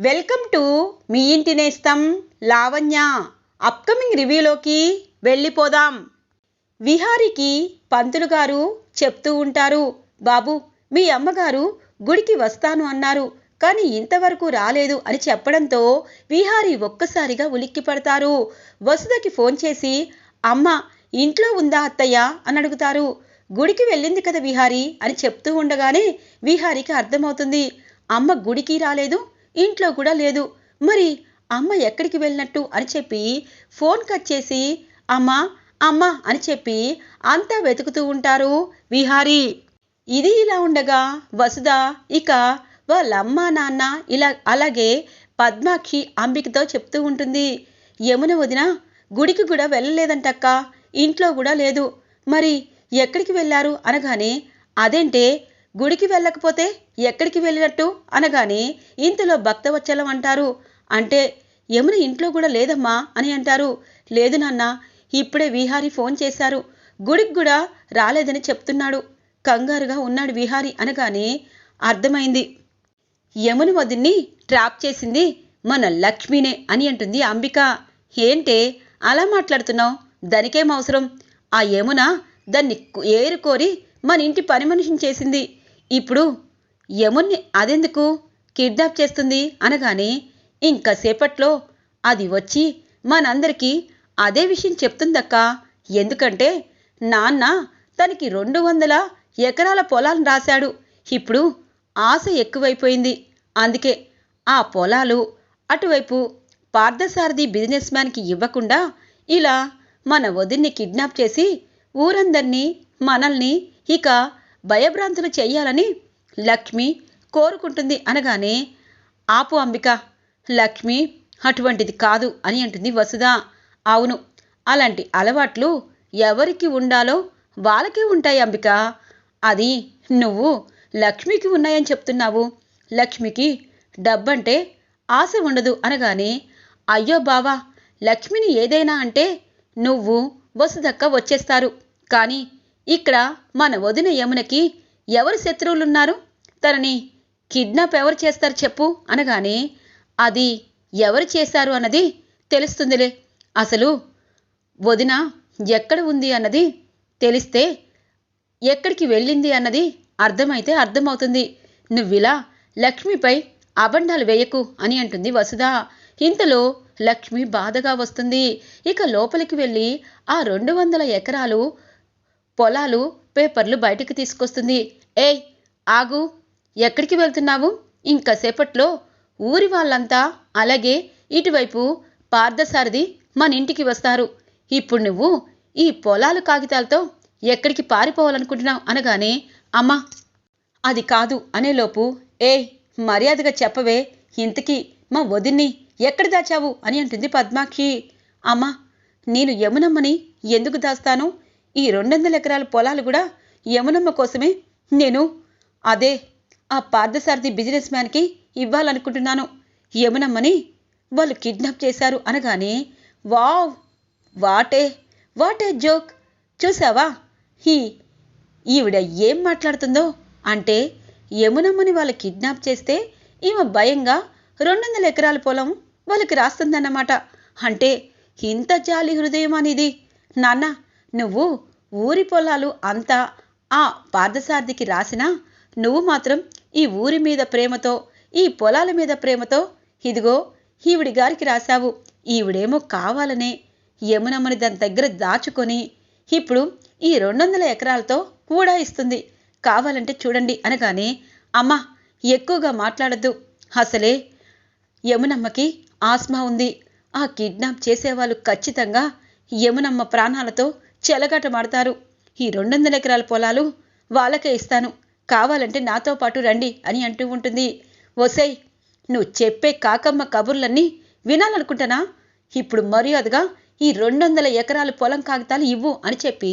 Welcome to me ఇంటి నేస్తం Lavanya. Upcoming రివ్యూలోకి వెళ్ళిపోదాం. విహారికి పంతులు గారు చెప్తూ ఉంటారు బాబు మీ అమ్మగారు గుడికి వస్తాను అన్నారు కానీ ఇంతవరకు రాలేదు అని చెప్పడంతో విహారి ఒక్కసారిగా ఉలిక్కి పడతారు. వసుదకి ఫోన్ చేసి అమ్మ ఇంట్లో ఉందా అత్తయ్య? అని అడుగుతారు. గుడికి వెళ్ళింది కదా విహారి అని చెప్తూ ఉండగానే విహారికి అర్థమవుతుంది అమ్మ గుడికి రాలేదు ఇంట్లో కూడా లేదు. మరి అమ్మ ఎక్కడికి వెళ్ళినట్టు అని చెప్పి ఫోన్ కట్ చేసి అమ్మ అమ్మ అని చెప్పి అంతా వెతుకుతూ ఉంటారు విహారీ. ఇది ఇలా ఉండగా వసుధ ఇక వాళ్ళమ్మ నాన్న ఇలా అలాగే పద్మాక్షి అంబికతో చెప్తూ ఉంటుంది. యమున వదిన గుడికి కూడా వెళ్ళలేదంటక్క. ఇంట్లో కూడా లేదు. మరి ఎక్కడికి వెళ్ళారు? అనగానే అదేంటే గుడికి వెళ్ళకపోతే ఎక్కడికి వెళ్ళినట్టు? అనగానే ఇంతలో భక్తవచ్చలం అంటారు. అంటే యమున ఇంట్లో కూడా లేదమ్మా అని అంటారు. లేదు నాన్న ఇప్పుడే విహారి ఫోన్ చేశారు. గుడికి కూడా రాలేదని చెప్తున్నాడు. కంగారుగా ఉన్నాడు విహారి అనగానే అర్థమైంది. యమున వదిన్ని ట్రాప్ చేసింది మన లక్ష్మినే అని అంటుంది అంబిక. ఏంటే అలా మాట్లాడుతున్నావు? దానికేం అవసరం? ఆ యమున దాన్ని ఏరుకోరి మన ఇంటి పని మనిషిని చేసింది. ఇప్పుడు యమున్ని అదెందుకు కిడ్నాప్ చేస్తుంది అనగానే ఇంకాసేపట్లో అది వచ్చి మనందరికీ అదే విషయం చెప్తుందక్క. ఎందుకంటే నాన్న తనకి రెండు వందల ఎకరాల పొలాలను రాశాడు. ఇప్పుడు ఆశ ఎక్కువైపోయింది. అందుకే ఆ పొలాలు అటువైపు పార్థసారథి బిజినెస్ మ్యాన్కి ఇవ్వకుండా ఇలా మన వదిన్ని కిడ్నాప్ చేసి ఊరందరినీ మనల్ని ఇక భయభ్రాంతులు చెయ్యాలని లక్ష్మి కోరుకుంటుంది అనగానే ఆపు అంబిక లక్ష్మి అటువంటిది కాదు అని అంటుంది వసుధ. అవును అలాంటి అలవాట్లు ఎవరికి ఉండాలో వాళ్ళకే ఉంటాయి అంబిక. అది నువ్వు లక్ష్మికి ఉన్నాయని చెప్తున్నావు. లక్ష్మికి డబ్బంటే ఆశ ఉండదు అనగానే అయ్యో బావా లక్ష్మిని ఏదైనా అంటే నువ్వు వసుదక్క వచ్చేస్తారు. కానీ ఇక్కడ మన వదిన యమునకి ఎవరు శత్రువులున్నారు? తనని కిడ్నాప్ ఎవరు చేస్తారు చెప్పు అనగానే అది ఎవరు చేశారు అన్నది తెలుస్తుందిలే. అసలు వదిన ఎక్కడ ఉంది అన్నది తెలిస్తే ఎక్కడికి వెళ్ళింది అన్నది అర్థమైతే అర్థమవుతుంది. నువ్విలా లక్ష్మిపై అబండాలు వేయకు అని అంటుంది వసుధ. ఇంతలో లక్ష్మి బాధగా వస్తుంది. ఇక లోపలికి వెళ్ళి ఆ రెండు వందల ఎకరాలు పొలాలు పేపర్లు బయటికి తీసుకొస్తుంది. ఏయ్ ఆగు. ఎక్కడికి వెళ్తున్నావు? ఇంకాసేపట్లో ఊరి వాళ్ళంతా అలాగే ఇటువైపు పార్థసారథి మన ఇంటికి వస్తారు. ఇప్పుడు నువ్వు ఈ పొలాలు కాగితాలతో ఎక్కడికి పారిపోవాలనుకుంటున్నావు అనగానే అమ్మా అది కాదు అనేలోపు ఏ మర్యాదగా చెప్పవే. ఇంతకీ మా వదిన్ని ఎక్కడ దాచావు అని అంటుంది పద్మాక్షి. అమ్మా నేను యమునమ్మని ఎందుకు దాస్తాను? ఈ రెండొందల ఎకరాల పొలాలు కూడా యమునమ్మ కోసమే. నేను అదే ఆ పార్థసారథి బిజినెస్ మ్యాన్కి ఇవ్వాలనుకుంటున్నాను. యమునమ్మని వాళ్ళు కిడ్నాప్ చేశారు అనగానే wow what a what a joke. చూసావా? హీ ఈవిడ ఏం మాట్లాడుతుందో? అంటే యమునమ్మని వాళ్ళు కిడ్నాప్ చేస్తే ఈమె భయంగా రెండు వందల ఎకరాల పొలం వాళ్ళకి రాస్తుందన్నమాట. అంటే ఇంత జాలి హృదయం అనేది నాన్న నువ్వు ఊరి పొలాలు అంతా ఆ పార్థసార్థికి రాసినా నువ్వు మాత్రం ఈ ఊరి మీద ప్రేమతో ఈ పొలాల మీద ప్రేమతో ఇదిగో ఈవిడి గారికి రాశావు. ఈవిడేమో కావాలనే యమునమ్మని దాని దగ్గర దాచుకొని ఇప్పుడు ఈ రెండు వందల ఎకరాలతో కూడా ఇస్తుంది. కావాలంటే చూడండి అనగానే అమ్మ ఎక్కువగా మాట్లాడద్దు. అసలే యమునమ్మకి ఆస్మా ఉంది. ఆ కిడ్నాప్ చేసేవాళ్ళు ఖచ్చితంగా యమునమ్మ ప్రాణాలతో చెలగాటమాడతారు. ఈ రెండు వందల ఎకరాల పొలాలు వాళ్ళకే ఇస్తాను. కావాలంటే నాతో పాటు రండి అని అంటూ ఉంటుంది. ఒసై నువ్వు చెప్పే కాకమ్మ కబుర్లన్నీ వినాలనుకుంటానా? ఇప్పుడు మర్యాదగా ఈ రెండు వందల ఎకరాల పొలం కాగితాలు ఇవ్వు అని చెప్పి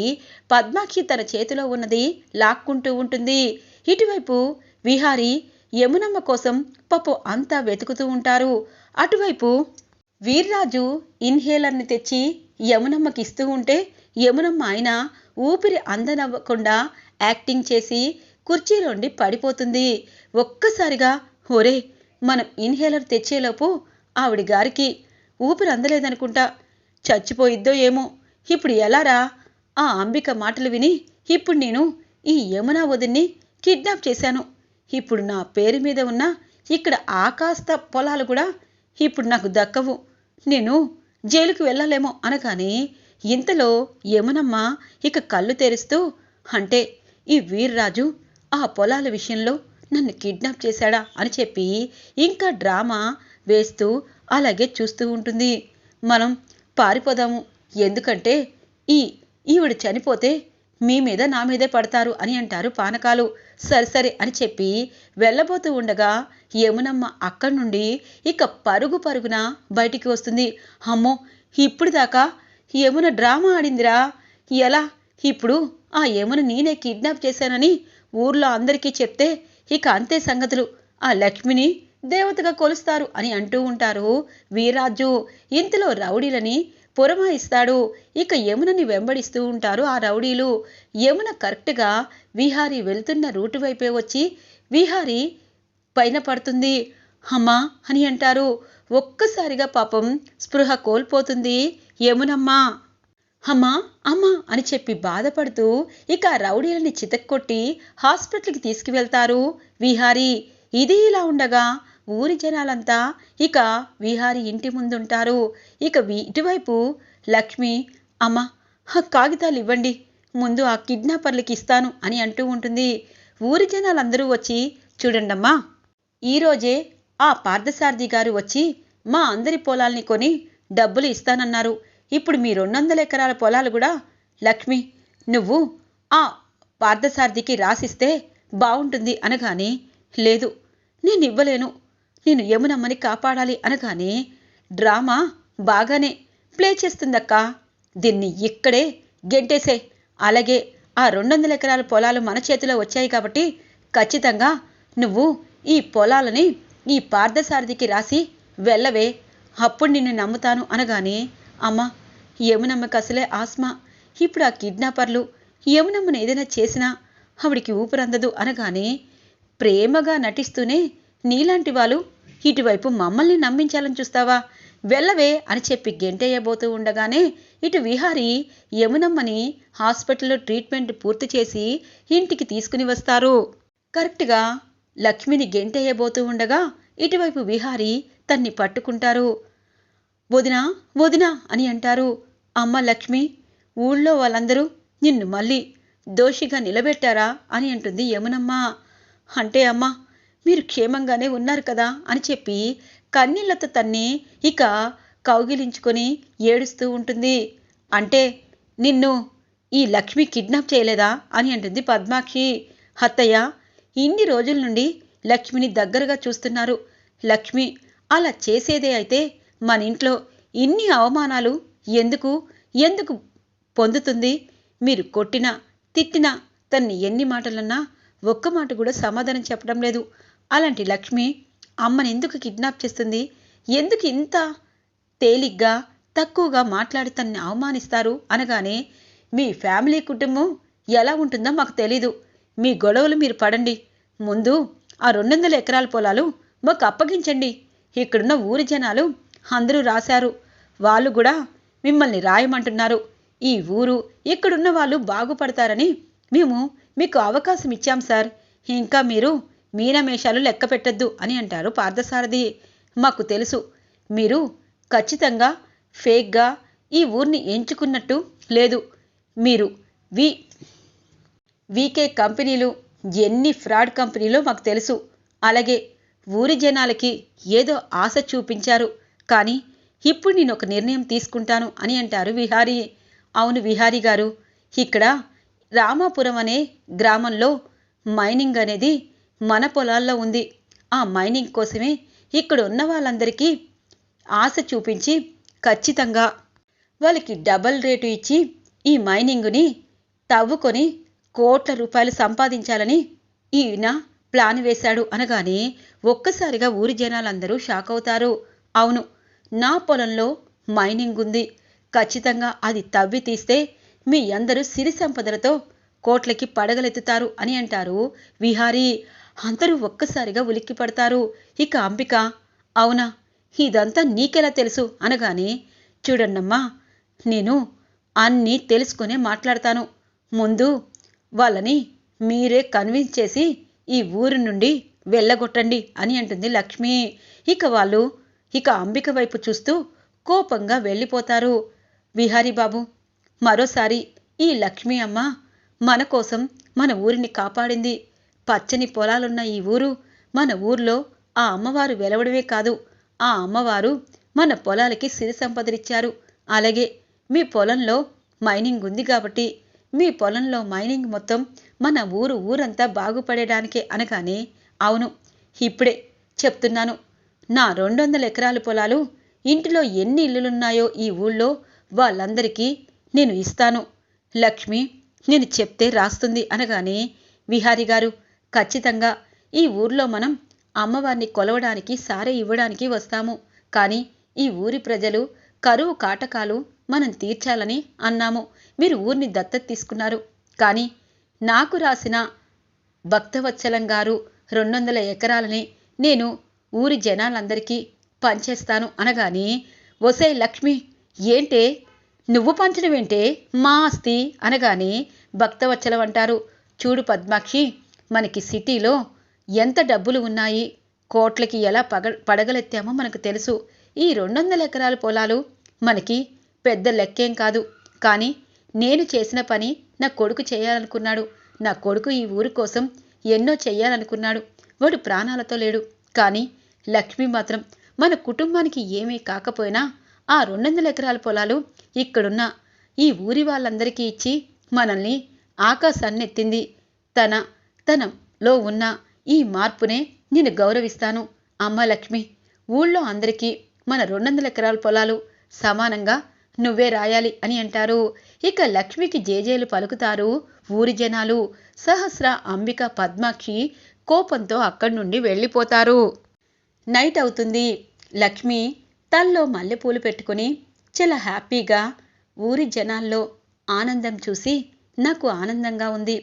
పద్మాక్షి తన చేతిలో ఉన్నది లాక్కుంటూ ఉంటుంది. ఇటువైపు విహారి యమునమ్మ కోసం పప్పు అంతా వెతుకుతూ ఉంటారు. అటువైపు వీర్రాజు ఇన్హేలర్ని తెచ్చి యమునమ్మకి ఇస్తూ ఉంటే యమునమ్మ ఆయన ఊపిరి అందనవ్వకుండా యాక్టింగ్ చేసి కుర్చీలోండి పడిపోతుంది. ఒక్కసారిగా ఒరే మనం ఇన్హేలర్ తెచ్చేలోపు ఆవిడ గారికి ఊపిరి అందలేదనుకుంటా. చచ్చిపోయిద్దో ఏమో. ఇప్పుడు ఎలారా ఆ అంబిక మాటలు విని ఇప్పుడు నేను ఈ యమునా వదిన్ని కిడ్నాప్ చేశాను. ఇప్పుడు నా పేరు మీద ఉన్న ఇక్కడ ఆకాస్త పొలాలు కూడా ఇప్పుడు నాకు దక్కవు. నేను జైలుకు వెళ్ళలేమో అనగానే ఇంతలో యమునమ్మ ఇక కళ్ళు తెరుస్తూ అంటే ఈ వీర్రాజు ఆ పొలాల విషయంలో నన్ను కిడ్నాప్ చేశాడా? అని చెప్పి ఇంకా డ్రామా వేస్తూ అలాగే చూస్తూ ఉంటుంది. మనం పారిపోదాము. ఎందుకంటే ఈ ఈవిడ చనిపోతే మీ మీద నా మీదే పడతారు అని అంటారు పానకాలు. సరే సరే అని చెప్పి వెళ్ళబోతూ ఉండగా యమునమ్మ అక్కడి నుండి ఇక పరుగు పరుగున బయటికి వస్తుంది. అమ్మో ఇప్పుడు దాకా యమున డ్రామా ఆడిందిరా. ఎలా? ఇప్పుడు ఆ యమున నేనే కిడ్నాప్ చేశానని ఊర్లో అందరికీ చెప్తే ఇక అంతే సంగతులు. ఆ లక్ష్మిని దేవతగా కొలుస్తారు అని అంటూ ఉంటారు వీరాజు ఇంతలో రౌడీలని పురమాయిస్తాడు. ఇక యమునని వెంబడిస్తూ ఉంటారు ఆ రౌడీలు. యమున కరెక్ట్గా విహారీ వెళ్తున్న రూటు వైపే వచ్చి విహారీ పైన పడుతుంది. అమ్మా అని అంటారు. ఒక్కసారిగా పాపం స్పృహ కోల్పోతుంది. ఏమునమ్మా? అమ్మా అమ్మా అని చెప్పి బాధపడుతూ ఇక రౌడీలని చితక్కొట్టి హాస్పిటల్కి తీసుకువెళ్తారు విహారీ. ఇది ఇలా ఉండగా ఊరి జనాలంతా ఇక విహారీ ఇంటి ముందుంటారు. ఇక ఇటువైపు లక్ష్మి అమ్మ ఆ కాగితాలు ఇవ్వండి. ముందు ఆ కిడ్నాపర్లకి ఇస్తాను అని అంటూ ఉంటుంది. ఊరి జనాలందరూ వచ్చి చూడండమ్మా ఈరోజే ఆ పార్థసారథి గారు వచ్చి మా అందరి పొలాల్ని కొని డబ్బులు ఇస్తానన్నారు. ఇప్పుడు మీ రెండు వందల ఎకరాల పొలాలు కూడా లక్ష్మి నువ్వు ఆ పార్థసారథికి రాసిస్తే బాగుంటుంది అనగానే లేదు నేను ఇవ్వలేను నేను యమునమ్మని కాపాడాలి అనగానే డ్రామా బాగానే ప్లే చేస్తుందక్కా. దీన్ని ఇక్కడే గెంటేసే. అలాగే ఆ రెండు వందల ఎకరాల పొలాలు మన చేతిలో వచ్చాయి కాబట్టి ఖచ్చితంగా నువ్వు ఈ పొలాలని ఈ పార్థసారథికి రాసి వెళ్ళవే. అప్పుడు నిన్ను నమ్ముతాను అనగానే అమ్మా యమునమ్మకి అసలే ఆస్మా. ఇప్పుడు ఆ కిడ్నాపర్లు యమునమ్మను ఏదైనా చేసినా ఆవిడికి ఊపిరందదు అనగానే ప్రేమగా నటిస్తూనే నీలాంటి వాళ్ళు ఇటువైపు మమ్మల్ని నమ్మించాలని చూస్తావా? వెళ్ళవే అని చెప్పి గెంటేయబోతూ ఉండగానే ఇటు విహారి యమునమ్మని హాస్పిటల్లో ట్రీట్మెంట్ పూర్తి చేసి ఇంటికి తీసుకుని వస్తారు. కరెక్ట్గా లక్ష్మిని గెంటేయబోతూ ఉండగా ఇటువైపు విహారి తన్ని పట్టుకుంటారు. వదినా వదినా అని అంటారు. అమ్మ లక్ష్మి ఊళ్ళో వాళ్ళందరూ నిన్ను మళ్ళీ దోషిగా నిలబెట్టారా అని అంటుంది యమునమ్మ. అంటే అమ్మా మీరు క్షేమంగానే ఉన్నారు కదా అని చెప్పి కన్నీళ్ళతో తన్ని ఇక కౌగిలించుకొని ఏడుస్తూ ఉంటుంది. అంటే నిన్ను ఈ లక్ష్మి కిడ్నాప్ చేయలేదా అని అంటుంది పద్మాక్షి. అత్తయ్య ఇన్ని రోజుల నుండి లక్ష్మిని దగ్గరగా చూస్తున్నారు. లక్ష్మి అలా చేసేదే అయితే మన ఇంట్లో ఇన్ని అవమానాలు ఎందుకు? ఎందుకు పొందుతుంది? మీరు కొట్టినా తిట్టినా తన్ని ఎన్ని మాటలన్నా ఒక్క మాట కూడా సమాధానం చెప్పడం లేదు. అలాంటి లక్ష్మి అమ్మని ఎందుకు కిడ్నాప్ చేస్తుంది? ఎందుకు ఇంత తేలిగ్గా తక్కువగా మాట్లాడి తన్ని అవమానిస్తారు? అనగానే మీ ఫ్యామిలీ కుటుంబం ఎలా ఉంటుందో మాకు తెలీదు. మీ గొడవలు మీరు పడండి. ముందు ఆ రెండు వందల ఎకరాల పొలాలు మాకు అప్పగించండి. ఇక్కడున్న ఊరి జనాలు అందరూ రాశారు. వాళ్ళు కూడా మిమ్మల్ని రాయమంటున్నారు. ఈ ఊరు ఇక్కడున్న వాళ్ళు బాగుపడతారని మేము మీకు అవకాశం ఇచ్చాం సార్. ఇంకా మీరు మీనమేషాలు లెక్క పెట్టద్దు అని అంటారు పార్థసారథి. మాకు తెలుసు. మీరు ఖచ్చితంగా ఫేక్గా ఈ ఊరిని ఎంచుకున్నట్టు లేదు. మీరు వి వీకే కంపెనీలు ఎన్ని ఫ్రాడ్ కంపెనీలో మాకు తెలుసు. అలాగే ఊరి జనాలకి ఏదో ఆశ చూపించారు. కానీ ఇప్పుడు నేను ఒక నిర్ణయం తీసుకుంటాను అని అంటారు విహారీ. అవును విహారీ గారు ఇక్కడ రామాపురం అనే గ్రామంలో మైనింగ్ అనేది మన పొలాల్లో ఉంది. ఆ మైనింగ్ కోసమే ఇక్కడ ఉన్న వాళ్ళందరికీ ఆశ చూపించి ఖచ్చితంగా వాళ్ళకి డబల్ రేటు ఇచ్చి ఈ మైనింగుని తవ్వుకొని కోట్ల రూపాయలు సంపాదించాలని ఈయన ప్లాన్ వేశాడు అనగానే ఒక్కసారిగా ఊరి జనాలందరూ షాక్ అవుతారు అవును నా పొలంలో మైనింగ్ ఉంది. ఖచ్చితంగా అది తవ్వి తీస్తే మీ అందరూ సిరి సంపదలతో కోట్లకి పడగలెత్తుతారు అని అంటారు విహారీ. అందరూ ఒక్కసారిగా ఉలిక్కి పడతారు. ఇక అంబిక అవునా? ఇదంతా నీకెలా తెలుసు? అనగానే చూడండమ్మా నేను అన్నీ తెలుసుకునే మాట్లాడతాను. ముందు వాళ్ళని మీరే కన్విన్స్ చేసి ఈ ఊరి నుండి వెళ్ళగొట్టండి అని అంటుంది లక్ష్మి. ఇక వాళ్ళు ఇక అంబిక వైపు చూస్తూ కోపంగా వెళ్ళిపోతారు. విహారీబాబు మరోసారి ఈ లక్ష్మి అమ్మ మన కోసం మన ఊరిని కాపాడింది. పచ్చని పొలాలున్న ఈ ఊరు మన ఊర్లో ఆ అమ్మవారు వెలవడమే కాదు. ఆ అమ్మవారు మన పొలాలకి సిరి సంపదనిచ్చారు అలాగే మీ పొలంలో మైనింగ్ ఉంది కాబట్టి మీ పొలంలో మైనింగ్ మొత్తం మన ఊరు ఊరంతా బాగుపడేడానికే అనగానే అవును ఇప్పుడే చెప్తున్నాను. నా రెండు వందల ఎకరాల పొలాలు ఇంటిలో ఎన్ని ఇల్లులున్నాయో ఈ ఊళ్ళో వాళ్ళందరికీ నేను ఇస్తాను. లక్ష్మి నేను చెప్తే రాస్తుంది అనగానే విహారి గారు ఖచ్చితంగా ఈ ఊర్లో మనం అమ్మవారిని కొలవడానికి సారే ఇవ్వడానికి వస్తాము. కానీ ఈ ఊరి ప్రజలు కరువు కాటకాలు మనం తీర్చాలని అన్నాము. మీరు ఊరిని దత్తత తీసుకున్నారు. కానీ నాకు రాసిన భక్తవత్సలం గారు రెండు వందల ఎకరాలని నేను ఊరి జనాలందరికీ పంచేస్తాను అనగానే ఒసే లక్ష్మి ఏంటే? నువ్వు పంచడమేంటే? మా ఆస్తి అనగానే భక్తవచ్చలం అంటారు. చూడు పద్మాక్షి మనకి సిటీలో ఎంత డబ్బులు ఉన్నాయి కోట్లకి ఎలా పగ పడగలెత్తామో మనకు తెలుసు. ఈ రెండు వందల ఎకరాల పొలాలు మనకి పెద్ద లెక్కేం కాదు. కానీ నేను చేసిన పని నా కొడుకు చేయాలనుకున్నాడు. నా కొడుకు ఈ ఊరి కోసం ఎన్నో చెయ్యాలనుకున్నాడు. వాడు ప్రాణాలతో లేడు. కానీ లక్ష్మి మాత్రం మన కుటుంబానికి ఏమీ కాకపోయినా ఆ రెండు వందల ఎకరాల పొలాలు ఇక్కడున్న ఈ ఊరి వాళ్ళందరికీ ఇచ్చి మనల్ని ఆకాశాన్నెత్తింది. తన తనలో ఉన్న ఈ మార్పునే నేను గౌరవిస్తాను. అమ్మ లక్ష్మి ఊళ్ళో అందరికీ మన రెండు వందల ఎకరాల పొలాలు సమానంగా నువ్వే రాయాలి అని అంటారు. ఇక లక్ష్మికి జేజేలు పలుకుతారు ఊరి జనాలు. సహస్ర అంబిక పద్మాక్షి కోపంతో అక్కడి నుండి వెళ్ళిపోతారు. నైట్ అవుతుంది. లక్ష్మి తల్లో మల్లెపూలు పెట్టుకుని చాలా హ్యాపీగా ఊరి జనాల్లో ఆనందం చూసి నాకు ఆనందంగా ఉంది.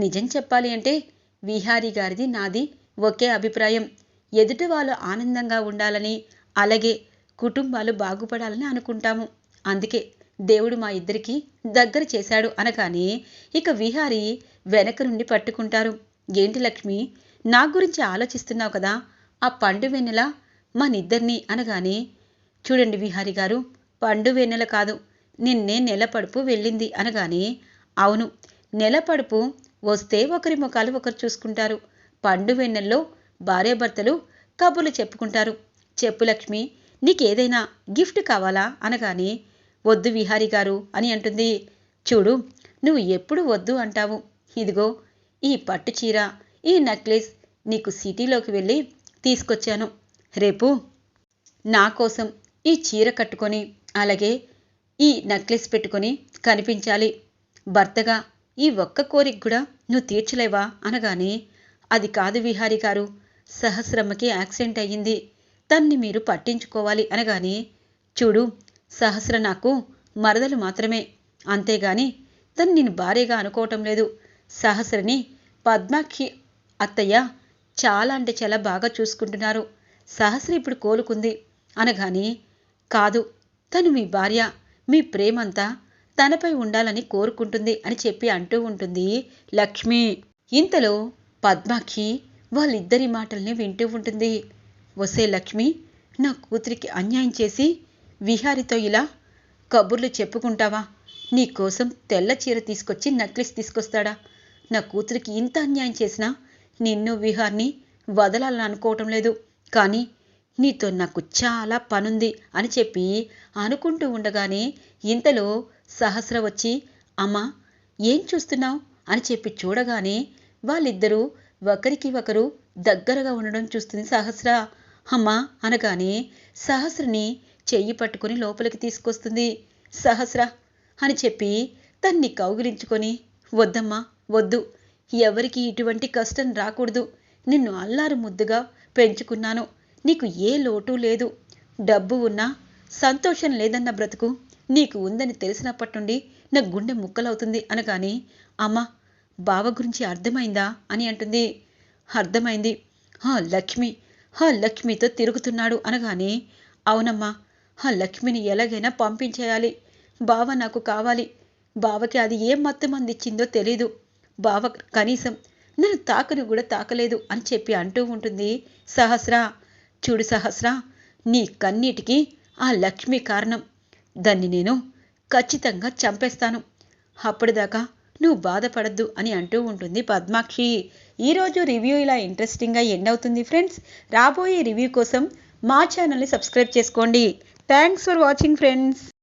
నిజం చెప్పాలి అంటే విహారీ గారిది నాది ఒకే అభిప్రాయం. ఎదుటి వాళ్ళు ఆనందంగా ఉండాలని అలాగే కుటుంబాలు బాగుపడాలని అనుకుంటాము. అందుకే దేవుడు మా ఇద్దరికి దగ్గర చేశాడు అనగానే ఇక విహారి వెనక నుండి పట్టుకుంటారు. ఏంటి లక్ష్మి? నా గురించి ఆలోచిస్తున్నావు కదా. ఆ పండు వెన్నెల మనిద్దరిని అనగానే చూడండి విహారి గారు పండు వెన్నెల కాదు నిన్నే నెలపడుపు వెళ్ళింది అనగానే అవును నెలపడుపు వస్తే ఒకరి ముఖాలు ఒకరు చూసుకుంటారు. పండు వెన్నెల్లో భార్యాభర్తలు కబుర్లు చెప్పుకుంటారు. చెప్పు లక్ష్మి నీకేదైనా గిఫ్ట్ కావాలా అనగానే వద్దు విహారి గారు అని అంటుంది. చూడు నువ్వు ఎప్పుడు వద్దు అంటావు. ఇదిగో ఈ పట్టు చీర ఈ నెక్లెస్ నీకు సిటీలోకి వెళ్ళి తీసుకొచ్చాను. రేపు నా కోసం ఈ చీర కట్టుకొని అలాగే ఈ నెక్లెస్ పెట్టుకొని కనిపించాలి. భర్తగా ఈ ఒక్క కోరిక కూడా నువ్వు తీర్చలేవా అనగానే అది కాదు విహారి గారు సహస్రమ్మకి యాక్సిడెంట్ అయ్యింది. తన్ని మీరు పట్టించుకోవాలి అనగానే చూడు సహస్ర నాకు మరదలు మాత్రమే. అంతేగాని తను నేను భార్యగా అనుకోవటం లేదు. సహస్రని పద్మాక్షి అత్తయ్య చాలా అంటే చాలా బాగా చూసుకుంటున్నారు. సహస్ర ఇప్పుడు కోలుకుంది. అనగానే కాదు తను మీ భార్య మీ ప్రేమంతా తనపై ఉండాలని కోరుకుంటుంది అని చెప్పి అంటూ ఉంటుంది లక్ష్మి. ఇంతలో పద్మాక్షి వాళ్ళిద్దరి మాటల్ని వింటూ ఉంటుంది. వసే లక్ష్మి నా కూతురికి అన్యాయం చేసి విహారితో ఇలా కబుర్లు చెప్పుకుంటావా? నీకోసం తెల్ల చీర తీసుకొచ్చి నక్లిస్ తీసుకొస్తాడా? నా కూతురికి ఇంత అన్యాయం చేసినా నిన్ను విహార్ని వదలాలనుకోవటం లేదు. కానీ నీతో నాకు చాలా పనుంది అని చెప్పి అనుకుంటూ ఉండగానే ఇంతలో సహస్ర వచ్చి అమ్మా ఏం చూస్తున్నావు? అని చెప్పి చూడగానే వాళ్ళిద్దరూ ఒకరికి ఒకరు దగ్గరగా ఉండడం చూస్తుంది సహస్ర. అమ్మా అనగానే సహస్రని చెయ్యి పట్టుకొని లోపలికి తీసుకొస్తుంది సహస్ర అని చెప్పి తన్ని కౌగిలించుకొని వద్దమ్మా వద్దు. ఎవరికి ఇటువంటి కష్టం రాకూడదు. నిన్ను అల్లారు ముద్దుగా పెంచుకున్నాను. నీకు ఏ లోటు లేదు. డబ్బు ఉన్నా సంతోషం లేదన్న బ్రతుకు నీకు ఉందని తెలిసినప్పటి నుండి నా గుండె ముక్కలవుతుంది అనగాని అమ్మ బావ గురించి అర్థమైందా? అని అంటుంది. అర్థమైంది. హా లక్ష్మి హా లక్ష్మితో తిరుగుతున్నాడు అనగానే అవునమ్మా హా లక్ష్మిని ఎలాగైనా పంపించేయాలి. బావ నాకు కావాలి. బావకి అది ఏం మత్తు మందిచ్చిందో తెలీదు. బావ కనీసం నన్ను తాకను కూడా తాకలేదు అని చెప్పి అంటూ ఉంటుంది. సహస్ర చూడు సహస్ర నీ కన్నీటికి ఆ లక్ష్మి కారణం. దాన్ని నేను ఖచ్చితంగా చంపేస్తాను. అప్పటిదాకా నువ్వు బాధపడద్దు అని అంటూ ఉంటుంది పద్మాక్షి. ఈరోజు రివ్యూ ఇలా ఇంట్రెస్టింగ్గా ఎండ్ అవుతుంది ఫ్రెండ్స్. రాబోయే రివ్యూ కోసం మా ఛానల్ని సబ్స్క్రైబ్ చేసుకోండి. Thanks for watching friends.